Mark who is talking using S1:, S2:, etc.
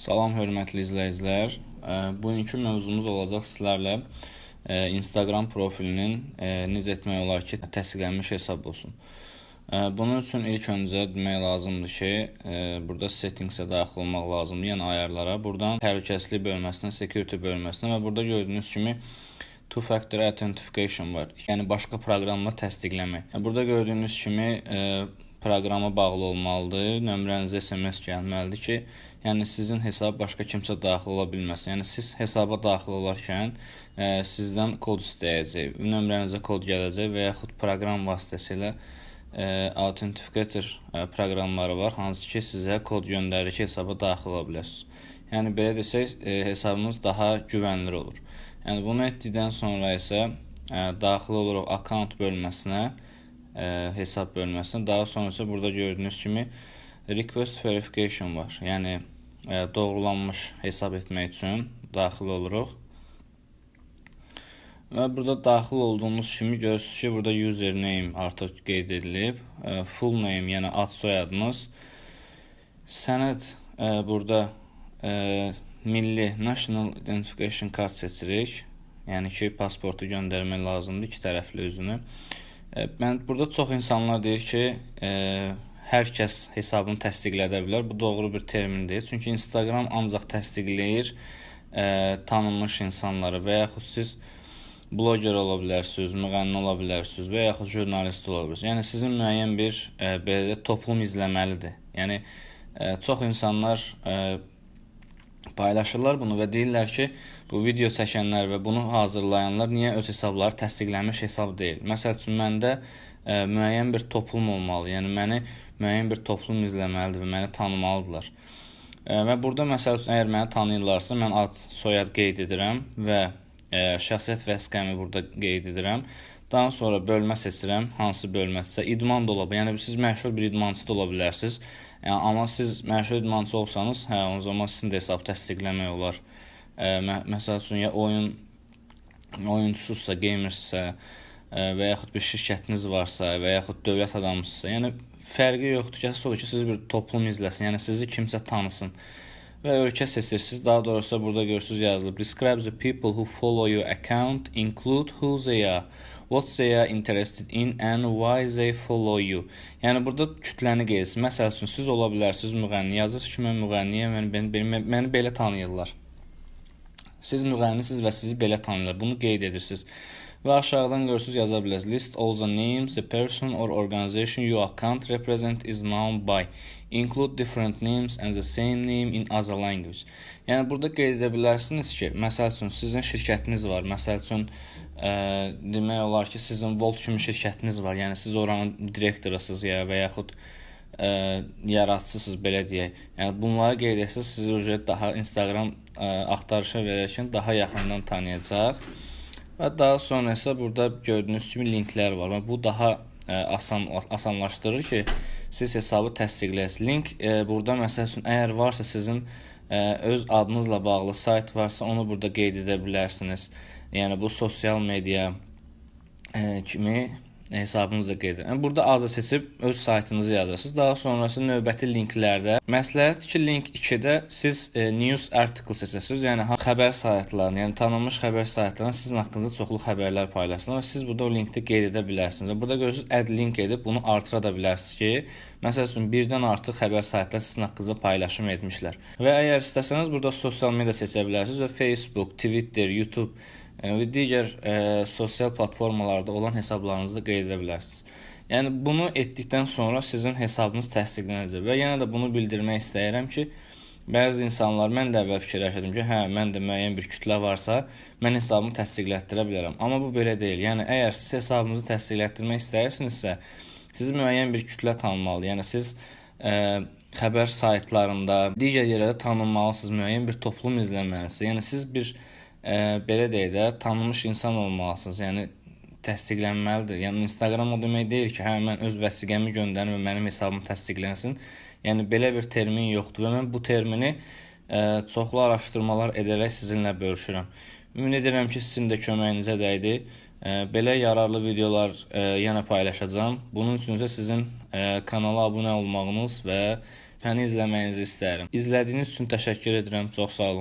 S1: Salam hörmətli izləyicilər. Bugünkü mövzumuz olacaq sizlərlə Instagram profilinin necə etmək olar ki, təsdiqlənmiş hesab olsun. Bunun üçün ilk öncə demək lazımdır ki, burada settings-ə daxil olmaq lazımdır, yəni ayarlara. Buradan təhlükəsizlik bölməsinə, security bölməsinə və burada gördüyünüz kimi two factor authentication var. Yəni başqa proqramla təsdiqləmək. Burada gördüyünüz kimi proqrama bağlı olmalıdır. Nömrənizə SMS gəlməlidir ki, yəni sizin hesaba başqa kimsə daxil ola bilməsin. Yəni siz hesaba daxil olarkən ə, e, sizdən kod istəyəcək, nömrənizə kod gələcək və yaxud proqram vasitəsilə ə, e, autentifikator ə, e, proqramları var, hansı ki sizə kod göndərir ki, hesaba daxil ola biləsiniz. Yəni belə desək, ə, hesabınız daha güvənli olur. Yəni bunu etdikdən sonra isə ə, daxil oluruq account bölməsinə, ə, hesab bölməsinə. Daha sonra isə burada gördüyünüz kimi request verification var. Yəni ə, doğrulanmış hesab etmək üçün daxil oluruq. Və burada daxil olduğunuz kimi görürsüz ki, burada username artıq qeyd edilib. Ə, full name, yəni ad soyadınız. Sənəd ə, burada ə, milli National Identification Card seçirik. Yəni ki, pasportu göndərmək lazımdır iki tərəfli özünü. Mən burada çox insanlar deyir ki, hər kəs hesabını təsdiqlədə bilər. Bu doğru bir termin deyil. Çünki Instagram ancaq təsdiqləyir e, tanınmış insanları və yaxud siz bloger ola bilərsiniz, müğənni ola bilərsiniz və yaxud jurnalist ola bilərsiniz. Yəni sizin müəyyən bir e, belə toplum izləməlidir. Yəni e, çox insanlar e, paylaşırlar bunu və deyirlər ki, bu video çəkənlər və bunu hazırlayanlar niyə öz hesabları təsdiqlənmiş hesab deyil? Məsəl üçün məndə ə, e, müəyyən bir toplum olmalı. Yəni məni müəyyən bir toplum izləməlidir və məni tanımalıdırlar. Ə, e, və burada məsəl üçün əgər məni tanıyırlarsa, mən ad, soyad qeyd edirəm və ə, e, şəxsiyyət vəsiqəmi burada qeyd edirəm. Daha sonra bölmə seçirəm, hansı bölmədirsə, idman da ola bilər. Yəni siz məşhur bir idmançı da ola bilərsiniz. Yəni amma siz məşhur idmançı olsanız, hə, o zaman sizin də hesab təsdiqləmək olar. Ə, mə məsəl üçün ya oyun oyunçusunuzsa, gamersə ə, və yaxud bir şirkətiniz varsa və yaxud dövlət adamısınızsa, yəni fərqi yoxdur ki, odur ki, siz bir toplum izləsin, yəni sizi kimsə tanısın və ölkə seçirsiniz. Daha doğrusu burada görürsüz yazılıb. Describe the people who follow your account, include who they are, what they are interested in and why they follow you. Yəni burada kütləni qeyd. Məsəl üçün siz ola bilərsiniz müğənni yazırsınız ki, mən müğənniyəm, yəni məni, məni, məni belə tanıyırlar. Siz müğənnisiniz və sizi belə tanıyırlar. Bunu qeyd edirsiniz. Və aşağıdan görürsüz yaza bilərsiniz. List all the names the person or organization you account represent is known by. Include different names and the same name in other language. Yəni burada qeyd edə bilərsiniz ki, məsəl üçün sizin şirkətiniz var. Məsəl üçün ə, demək olar ki, sizin Volt kimi şirkətiniz var. Yəni siz oranın direktorusunuz ya və yaxud ə, yaradıcısınız belə deyək. Yəni bunları qeyd etsəz sizi daha Instagram ə, axtarışa verərkən daha yaxından tanıyacaq. Və daha sonra isə burada gördüyünüz kimi linklər var. Və bu daha ə, e, asan asanlaşdırır ki, siz hesabı təsdiqləyəsiniz. Link ə, e, burada məsəl üçün əgər varsa sizin ə, e, öz adınızla bağlı sayt varsa, onu burada qeyd edə bilərsiniz. Yəni bu sosial media ə, kimi hesabınızı da qeyd edin. Yəni burada azı seçib öz saytınızı yazırsınız. Daha sonrası növbəti linklərdə məsləhət ki, link 2-də siz e, news article seçəsiniz. Yəni xəbər saytlarını, yəni tanınmış xəbər saytlarının sizin haqqınızda çoxlu xəbərlər paylaşsınlar və siz burada o linkdə qeyd edə bilərsiniz. Və burada görürsüz add link edib bunu artıra da bilərsiniz ki, məsəl üçün birdən artıq xəbər saytları sizin haqqınızda paylaşım etmişlər. Və əgər istəsəniz burada sosial media seçə bilərsiniz və Facebook, Twitter, YouTube və digər ə, e, sosial platformalarda olan hesablarınızı qeyd edə bilərsiniz. Yəni bunu etdikdən sonra sizin hesabınız təsdiqlənəcək və yenə də bunu bildirmək istəyirəm ki, bəzi insanlar mən də əvvəl fikirləşirdim ki, hə, mən də müəyyən bir kütlə varsa, mən hesabımı təsdiqlətdirə bilərəm. Amma bu belə deyil. Yəni əgər siz hesabınızı təsdiqlətdirmək istəyirsinizsə, sizi müəyyən bir kütlə tanımalı. Yəni siz ə, e, xəbər saytlarında, digər yerlərdə tanınmalısınız, müəyyən bir toplum izləməlisiniz. Yəni siz bir ə, belə deyək də, tanınmış insan olmalısınız. Yəni təsdiqlənməlidir. Yəni Instagram o demək deyil ki, hə mən öz vəsiqəmi göndərim və mənim hesabım təsdiqlənsin. Yəni belə bir termin yoxdur və mən bu termini ə, çoxlu araşdırmalar edərək sizinlə bölüşürəm. Ümid edirəm ki, sizin də köməyinizə dəydi. Ə, belə yararlı videolar ə, yenə paylaşacağam. Bunun üçün isə sizin ə, kanala abunə olmağınız və Səni izləməyinizi istərdim. İzlədiyiniz üçün təşəkkür edirəm. Çox sağ olun.